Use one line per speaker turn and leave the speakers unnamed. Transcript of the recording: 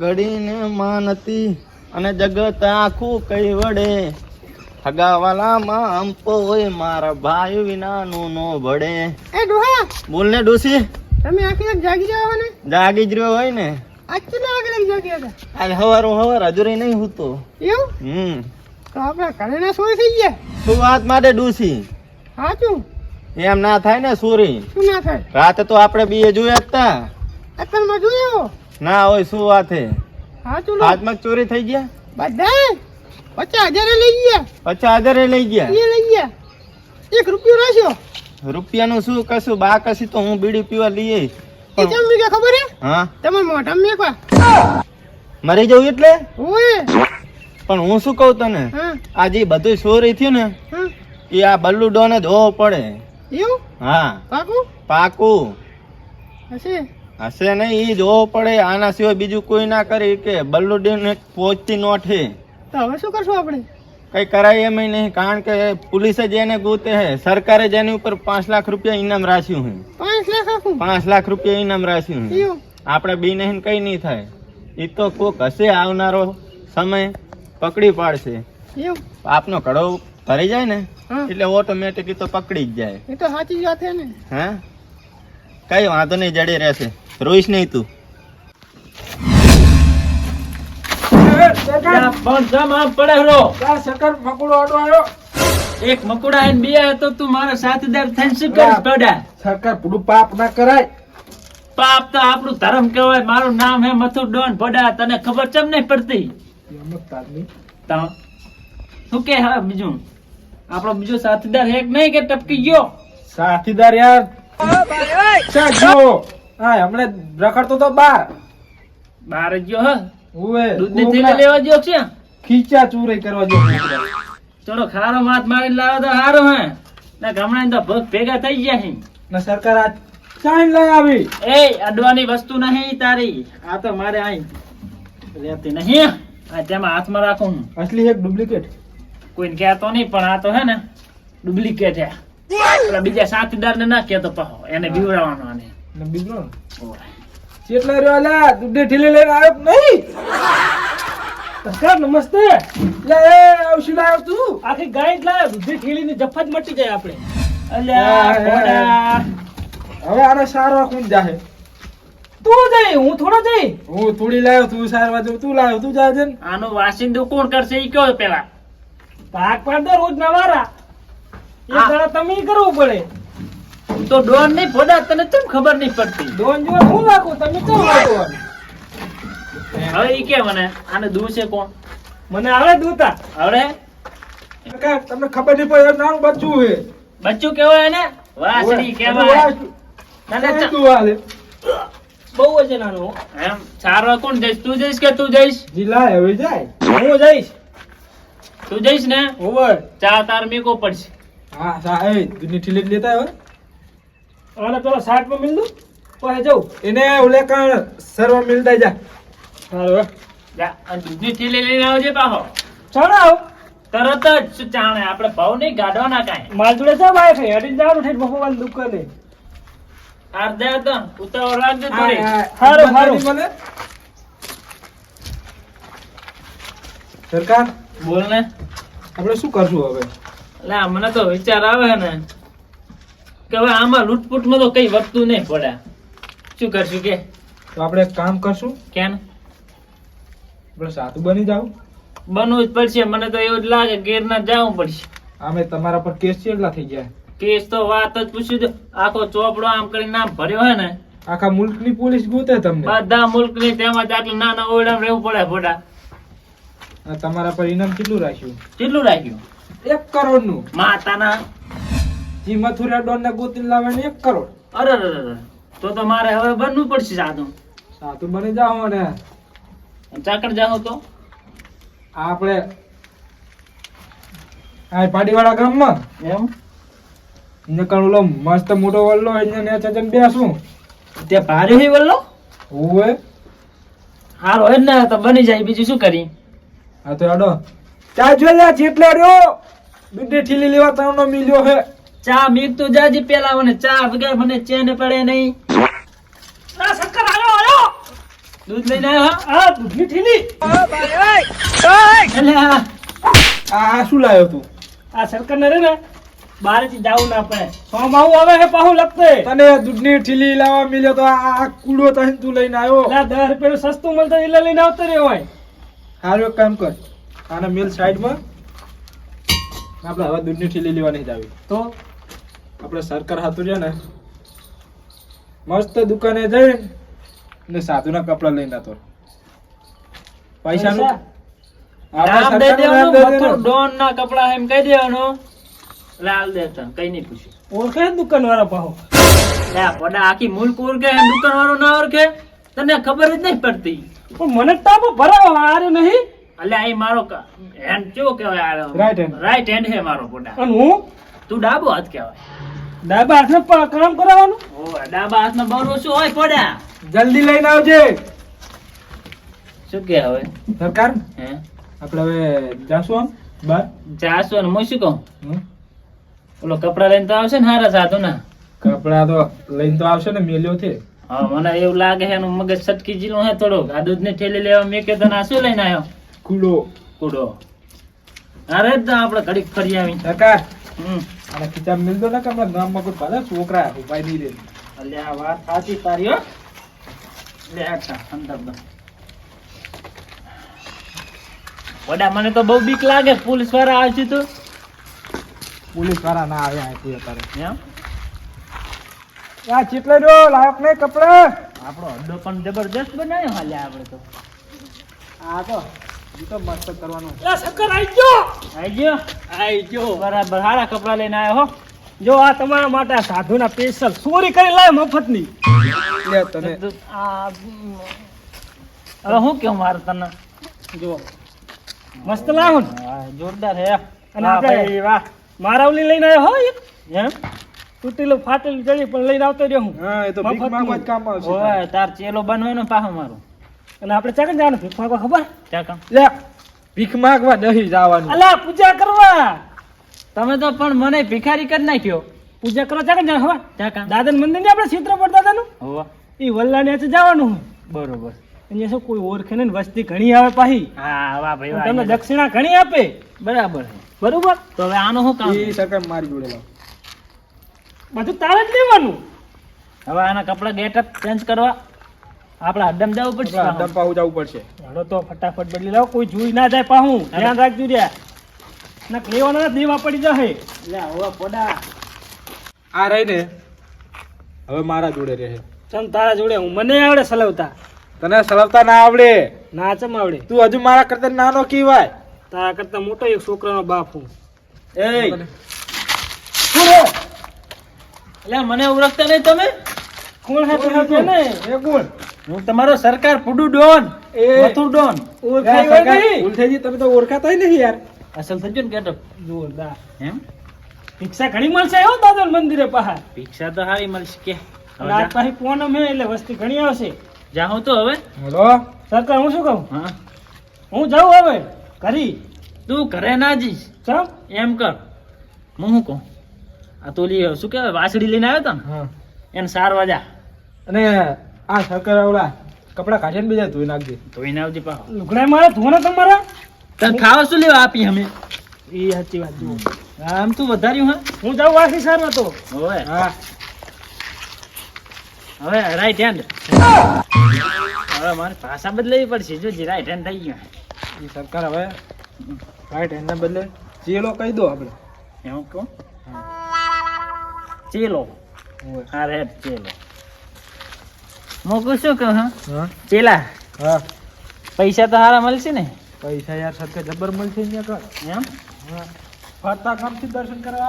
ઘડીને માનતી અને જગત આખું કઈ વડે? હગાવાલામાં અંપો હોય મારા ભાઈ વિનાનું નો ભડે
એ ડોહા!
બોલ ને ડોસી
તમે આખી રાત જાગી જાવ ને?
જાગી જ રહ્યો હોય ને?
આજ કેટલા વાગે લઈ જાગ્યા હતા
આજ હવારો હવાર હજુરી નહીં હોતો.
એવું?
હમ.
તો આપણા ઘરે ના સોય થઈ ગયા?
શું વાત માટે ડોસી
સાચું?
એમ ના થાય ને સુરી.
શું ના થાય?
રાતે તો આપણે બીએ જોયા હતા
અત્યારમાં જોયો
ના હોય શું વાત હે? હાથમાં ચોરી થઈ ગયા?
બધા પચાસ હજાર લઈ ગયા.
પચાસ હજારે લઈ ગયા?
એ લઈ ગયા. એક રૂપિયો રાખ્યો.
રૂપિયાનું શું કશું? બા કશી તો હું બીડી પીવા લઈએ
કેમ મેં ખબર હે?
હા.
તમાર મોઢા મેકવા.
મરી જવું એટલે?
ઓય.
પણ હું શું કહું તને?
હા.
આ જે બધું ચોરી થયું ને એ આ બલ્લુ ડોને હોવો પડે.
એવું?
હા.
પાકું?
પાકું.
હશે.
હશે નહીં એ જોવો પડે આના સિવાય બીજું કોઈ ના કરી કે બલ્લુ ડોન પહોંચતી નોઠી
તો હવે શું કરશું આપણે?
કઈ કરાય એમ નહીં કારણ કે પોલીસે જેને ગોતે હે સરકારે જેની ઉપર પાંચ લાખ રૂપિયા ઇનામ રાખ્યું હે.
પાંચ લાખ
પાંચ લાખ રૂપિયા ઇનામ રાખ્યું હે. આપણે બી નહીં કઈ નહીં થાય. એ તો કોક હશે આવનારો સમય પકડી પાડશે. આપનો ઘડો ભરી જાય ને એટલે ઓટોમેટિક તો પકડી જ જાય.
એ તો સાચી વાત છે ને.
હા? કઈ વાંધો નહીં જડી રહેશે. રોઈશ નહીં તું.
પણ જમ આમ પડે હરો
સકર મકડો આડો આવ્યો.
એક મકુડા આઈને બે તો તું મારો સાથીદાર થઈને શું કરીશ પડા
સરકાર પૂરું પાપ ના કરાય.
પાપ તો આપણું ધર્મ કહેવાય મારું નામ હે મથુ ડોન પડા તને ખબર ચમ નહીં પડતી? તો શું કે હા બીજું? આપણો બીજો સાથીદાર હેક કે નહીં કે ટપકી ગયો?
સાથીદાર યાર. હા હમણે રખડતો તો બાર.
બાર જ ગયો હ.
ઉવે
દૂધની થેલી લેવા ગયો છે?
ખીચા ચોરી કરવા ગયો
ચલો ખારો માથ મારી લાવો તો સારું હે. ના ને તો ભગ ભેગા થઈ ગયા હે
ને સરકાર આ ચાઈન લઈ આવી.
એ અડવાની વસ્તુ નહીં તારી. આ તો મારે આઈ રહેતી નહીં આ તેમાં હાથમાં રાખું હું.
અસલી એક ડુપ્લિકેટ.
કોઈને કહેતો નહીં પણ આ તો હે ને ડુપ્લિકેટ હે બીજા સાથીદાર ને ના કહેતો પાહો એને બીવડાવવાનો આને.
ને બીજો કેટલા રહ્યો અલા દૂધે ઠેલી લઈને આવ્યો નહીં? સરકાર નમસ્તે. લે આવશું લાવ્યો તું.
આખી ગાય જ લાવે દૂધી ઠેલીની જફા જ મટી જાય આપણે અલ્યા
હવે આને સારવા કોણ જાહે?
તું જઈ હું થોડો જઈ.
હું થોડી લાવ્યો તું સારવા જવું તું લાવ્યો તું જાજે ને.
વાસિંદો કોણ કરશે? ઈ કયો પેલા? ભાગ પાડ રોજ નવારા.
એ. તારા તમે કરવું પડે.
તો ડોન નહીં ફોડા તને કેમ ખબર નહીં પડતી?
ડોન જો હું નાખું તમે કેમ નાખો
હવે ઈ કે મને આને દૂ છે કોણ?
મને આવડે દૂતા. આવડે તમને ખબર નહીં પડે નાનું બચ્ચું હે
બચ્ચું કેવાય એને? વાસડી કેવાય. ના, ના,
તું હાલે
બહુ વજન આનું એમ? સારો કોણ જઈશ? તું જઈશ કે તું જઈશ?
જી લાય હવે જાય.
હું જઈશ. તું જઈશ ને?
ઓવર.
ચા તાર મેકો પડશે.
હા સા એ દુની ઠીલે લેતા હવે આને પેલો સાઠમાં મિલ દઉં પછી જવું એને ઓલે કણ સર્વ મિલતા જા. હાલો
જા અને દૂધની થેલી લઈને આવજે પાહો
ચડાવ
તરત જ ચાણે? આપણે ભાવ નહીં ગાઢવાના કાંઈ.
માર જોડે છે ભાઈ છે હેડી જાવ છે બહુ દુકાને.
આર દે તો ઉતાવળ રાખજે થોડી.
હારું હારું. સરકાર
બોલ ને.
આપણે શું કરશું હવે?
એટલે મને તો વિચાર આવે ને. કે હવે આમાં લૂંટપૂટમાં તો કઈ વધતું નહીં પડે. શું કરશું કે?
તો આપણે એક કામ કરશું.
કેમ?
આપણે સાધુ બની જાવ
બનવું જ પડશે. મને તો એવું જ લાગે ગેર ના જવું પડશે.
આમે તમારા પર કેસ કેટલા થઈ ગયા.
કેસ તો વાત જ પૂછ્યું આખો ચોપડો આમ કરીને નામ ભર્યો હોય ને
આખા મુલ્કની પોલીસ ગોતે તમને.
બધા મુલ્કની તેમાં આટલું નાના ઓરડામાં રહેવું પડે
ફોટા. તમારા પર ઇનામ કેટલું રાખ્યું?
કેટલું રાખ્યું?
એક કરોડનું
માતાના
જી મથુરા ડોન ને ગોતી લાવે ને એક કરોડ.
અરે અરે. તો તો મારે હવે બનવું પડશે સાધુ.
સાધુ બની જાઓ ને.
ચાકર જાઓ તો?
આપણે આ પાડીવાળા ગામમાં
એમ?
નકર ઓલો મસ્ત મોટો વલ્લો એને ને ચચન બેસું.
તે ભારે હે વલ્લો?
ઓવે
હાલ હોય ને તો બની જાય બીજું શું કરી?
હા તો આડો ચા જોયા જેટલે રહ્યો દૂધે ઠીલી લેવા તાવનો મિલ્યો હે.
ચા મીક તું જાજી પેલા મને ચા વગર મને ચેન પડે નહીં. આ શક્કર આવ્યો આવ્યો દૂધ લઈને આવ્યો હા?
આ દૂધની ઠીલી.
એટલે આ
આ શું લાવ્યો તું?
આ સરકાર ને રે ને બહારથી જાવું ના પડે. સોમાવું આવે હે પાહું લગતે.
તને દૂધની ઠીલી લાવવા મળ્યો તો આ કુડો તને તું લઈને આવ્યો
આ દસ રૂપિયા સસ્તું મળતો એટલે લઈને આવતો રહ્યો હોય.
હારું એક કામ કર. આને મિલ સાઈડમાં આપણે હવે દૂધની ઠીલી લેવા નહીં જાવી
તો?
આપણે સરકાર હાથું છે ને મસ્ત દુકાને જઈ ને સાધુના કપડા લઈને આવતો પૈસાનું
કપડા એમ કહી દેવાનું. લાલ દેતા કઈ નહીં પૂછ્યું.
ઓળખે દુકાન વાળા પાહો?
લે આખી મુલ્ક ઓળખે દુકાન વાળો ના ઓળખે તને ખબર જ નહીં પડતી.
પણ મને ભરાવો હારે નહીં.
એટલે અહીં મારો હેન્ડ ચો કેવાય
રાઈટ hand.
રાઈટ હેન્ડ હે મારો
અને હું?
તું ડાબો હાથ કહેવાય.
ડાબા હાથે પ- કામ કરાવવાનું
ઓય, ડાબા હાથમાં બરો શું હોય પડ્યા
જલ્દી લઈને આવજે.
શું કે હવે?
સરકાર
હે?
આપણે હવે જાશું આમ બાર.
જાશો ને હું શું કહું? ઓલો કપડા લઈને તો આવશે ને હારા સાધુ ના?
કપડા તો લઈને તો આવશે ને મેલ્યો છે.
હા મને એવું લાગે છે એનું મગજ સટકી જીલું હે થોડુંક. આ દૂધની થેલી લેવા મેં કે તને આ શું લઈને આવ્યો?
કુડો.
કુડો. અરે તો આપણે ઘડીક ફરી આવી
સરકાર.
હમ.
અને ખીચા મિલતો ને કે આપણા ગામમાં કોઈ ભલે છોકરા ઉપાય નહીં રે
આ વાત સાચી તારી હો. લે આ અંદર દો. વડા મને તો બહુ બીક લાગે પોલીસવાળા આવશે તો.
પોલીસવાળા ના આવ્યા હતી અત્યારે.
એમ?
આ ચીટલે જો લાયક નહીં કપડા.
આપણો અડ્ડો પણ જબરદસ્ત બનાવ્યો હાલે આપણે તો.
આ તો તો મસ્ત કરવાનું.
આ સરકાર આવી ગયો!
આઈ ગયો? આઈ ગયો. બરાબર હારા કપડા લઈને આવ્યો હો.
જો આ તમારા માટે સાધુના સ્પેશિયલ ચોરી કરી લાય મફતની.
લે તને.
આ હવે હું કેવું મારે તને?
જો મસ્ત લાવો
જોરદાર હે.
અને
વાહ
આપણે- મારાવલી લઈને આવ્યો હો એક.
એમ?
તૂટેલું ફાટેલું જડી પણ લઈને આવતો રહ્યો હું.
હા એ તો ભીખ. માંગવા જ કામ આવશે.
ઓય તાર ચેલો બનવાનો પાહો મારો.
અને આપણે ચાકન જવાનું? ભીખ માંગવા ખબર?
ચાકમ
લે. ભીખ માંગવા નહીં જવાનું.
અલા પૂજા કરવા.
તમે તો પણ મને ભિખારી કરી નાખ્યો.
પૂજા કરવા ચાકન જવાનું ખબર?
ચાકમ
દાદા મંદિર ને આપણે ચિત્ર પર દાદાનું?
હોવા.
એ વલ્લાને જવાનું.
બરોબર.
અહીંયા શું કોઈ ઓળખે નહીં ને વસ્તી ઘણી આવે પાહી.
હા વાહ ભાઈ
તમને દક્ષિણા ઘણી આપે.
બરાબર.
બરોબર?
તો હવે આનો શું કામ?
એ સકમ મારી જોડે લાવ.
બધું તારે જ લેવાનું.
હવે આના કપડા ગેટઅપ ચેન્જ કરવા. આપણે અડમ જવું પડશે
અડમ પાહુ. જવું પડશે.
હાલો તો ફટાફટ બદલી લાવો કોઈ જોઈ ના જાય પાહું. ધ્યાન રાખજો રહ્યા ના લેવાના દેવા પડી જશે.
લે હવે પડા.
આ રહી ને હવે મારા જોડે રહે.
ચમ તારા જોડે હું મને આવડે સલાવતા?
તને સલાવતા ના આવડે.
ના ચમ આવડે?
તું હજુ મારા કરતા નાનો કહેવાય.
તારા કરતા મોટો એક છોકરાનો બાપ હું.
એ એટલે મને ઓળખતા નહીં તમે?
કોણ હે તમે કે ને
એ કોણ?
હું તમારો સરકાર પુડુ ડોન
એ
મથુર ડોન.
ઓળખાય હોય નહીં.
ઉલથેજી તમે તો ઓળખાતા નહીં યાર.
અસલ થજો ને ગેટઅપ
જોરદાર
એમ?
ભિક્ષા ઘણી મળશે હો દાદા મંદિરે પહાડ.
ભિક્ષા તો હારી મળશે કે.
રાત આજ પાછી અમે હે એટલે વસ્તી ઘણી આવશે.
જાઉં તો હવે.
હેલો
સરકાર હું શું કહું?
હા.
હું જાઉં હવે કરી
તું ઘરે ના જઈશ.
ચમ?
એમ કર. હું શું કહું? આ તો શું કહેવાય વાસડી લઈને આવ્યો તો ને?
હા.
એને સાર વાજા
અને આ સરકાર ઓલા કપડા કાઢીને બીજા ધોઈ નાખજે.
ધોઈ આવજે પા
લુગડા મારા ધોના તમારા?
તને ખાવા શું લેવા આપી અમે?
એ સાચી વાત જુઓ.
આમ તું વધાર્યું હા?
હું જાઉં વાસી સારવા તો.
હવે?
હા.
હવે રાઈટ હેન્ડ હવે મારે ભાષા બદલાવી પડશે જો રાઈટ હેન્ડ થઈ ગયો.
એ સરકાર હવે રાઈટ હેન્ડને બદલે ચેલો કહી દો આપણે.
એવું કહું? ચેલો. હા રેડ ચેલો. મોકું શું કહું હા? ચેલા
હા.
પૈસા તો હારા મળશે ને?
પૈસા યાર સરકાર જબર મળશે.
એમ?
હા. ફરતા કામથી દર્શન કરવા